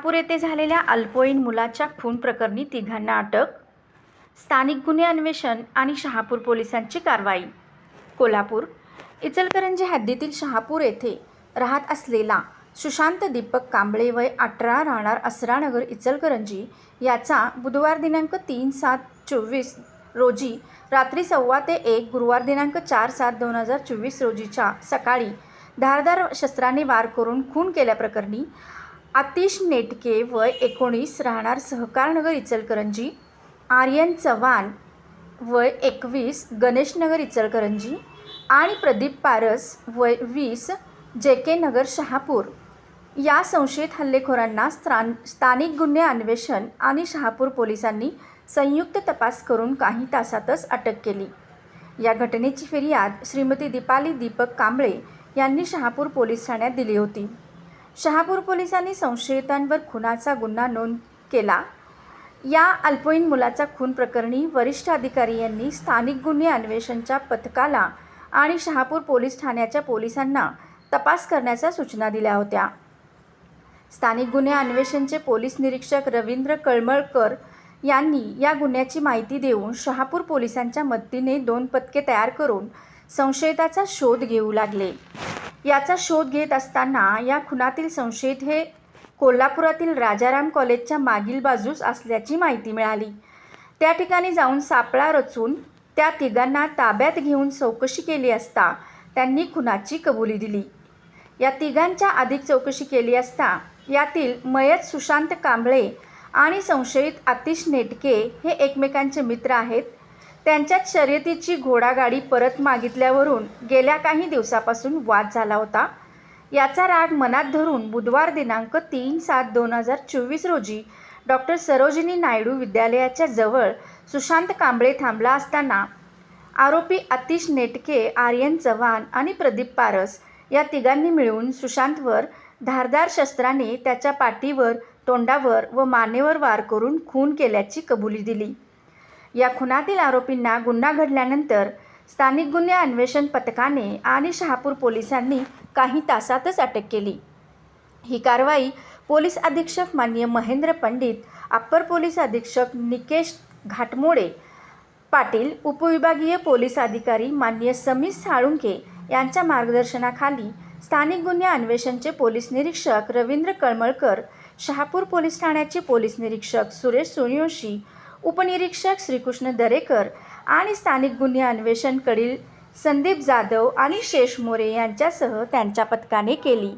शहापूर येथे झालेल्या अल्पवयीन मुलाच्या खून प्रकरणी तिघांना अटक स्थानिक गुन्हे अन्वेषण आणि शहापूर पोलिसांची कारवाई. कोल्हापूर इचलकरंजी हद्दीतील शहापूर येथे राहत असलेला सुशांत दीपक कांबळे वय अठरा राहणार असरानगर इचलकरंजी याचा बुधवार दिनांक तीन सात चोवीस रोजी रात्री सव्वा ते एक गुरुवार दिनांक चार सात दोन हजार चोवीस रोजीच्या सकाळी धारदार शस्त्राने वार करून खून केल्याप्रकरणी आतिश नेटके वय एकोणीस राहणार सहकारनगर इचलकरंजी. आर्यन चव्हाण वय एकवीस गणेशनगर इचलकरंजी. आणि प्रदीप पारस वय वीस जे के नगर शहापूर. या संशयित हल्लेखोरांना स्थान स्थानिक गुन्हे अन्वेषण आणि शहापूर पोलिसांनी संयुक्त तपास करून काही तासातच अटक केली. या घटनेची फिर्याद श्रीमती दीपाली दीपक कांबळे यांनी शहापूर पोलीस ठाण्यात दिली होती. शहापूर पोलिसांनी संशयितांवर खुनाचा गुन्हा नोंद केला. या अल्पवयीन मुलाचा खून प्रकरणी वरिष्ठ अधिकारी यांनी स्थानिक गुन्हे अन्वेषणच्या पथकाला आणि शहापूर पोलीस ठाण्याच्या पोलिसांना तपास करण्याच्या सूचना दिल्या होत्या. स्थानिक गुन्हे अन्वेषणचे पोलीस निरीक्षक रवींद्र कळमळकर यांनी या गुन्ह्याची माहिती देऊन शहापूर पोलिसांच्या मदतीने दोन पथके तयार करून संशयिताचा शोध घेऊ लागले. याचा शोध घेत असताना या खुनातील संशयित हे कोल्हापुरातील राजाराम कॉलेजच्या मागील बाजूस असल्याची माहिती मिळाली. त्या ठिकाणी जाऊन सापळा रचून त्या तिघांना ताब्यात घेऊन चौकशी केली असता त्यांनी खुनाची कबुली दिली. या तिघांच्या अधिक चौकशी केली असता यातील मयत सुशांत कांबळे आणि संशयित आतिश नेटके हे एकमेकांचे मित्र आहेत. त्यांच्यात शर्यतीची घोडागाडी परत मागितल्यावरून गेल्या काही दिवसापासून वाद झाला होता. याचा राग मनात धरून बुधवार दिनांक तीन सात दोन हजार चोवीस रोजी डॉक्टर सरोजिनी नायडू विद्यालयाच्या जवळ सुशांत कांबळे थांबला असताना आरोपी आतिश नेटके आर्यन चव्हाण आणि प्रदीप पारस या तिघांनी मिळून सुशांतवर धारदार शस्त्राने त्याच्या पाठीवर तोंडावर व मानेवर वार करून खून केल्याची कबुली दिली. या खुनातील आरोपींना गुन्हा घडल्यानंतर स्थानिक गुन्हे अन्वेषण पथकाने आणि शहापूर पोलिसांनी काही तासातच अटक केली. ही कारवाई पोलीस अधीक्षक मान्य महेंद्र पंडित अप्पर पोलीस अधीक्षक निकेश घाटमोडे पाटील उपविभागीय पोलीस अधिकारी मान्य समीर साळुंके यांच्या मार्गदर्शनाखाली स्थानिक गुन्हे अन्वेषणचे पोलीस निरीक्षक रवींद्र कळमळकर शहापूर पोलीस ठाण्याचे पोलीस निरीक्षक सुरेश सोनियोशी उपनिरीक्षक श्रीकृष्ण दरेकर आणि स्थानिक गुन्हे अन्वेषणकडील संदीप जाधव आणि शेष मोरे यांच्यासह त्यांच्या पथकाने केली.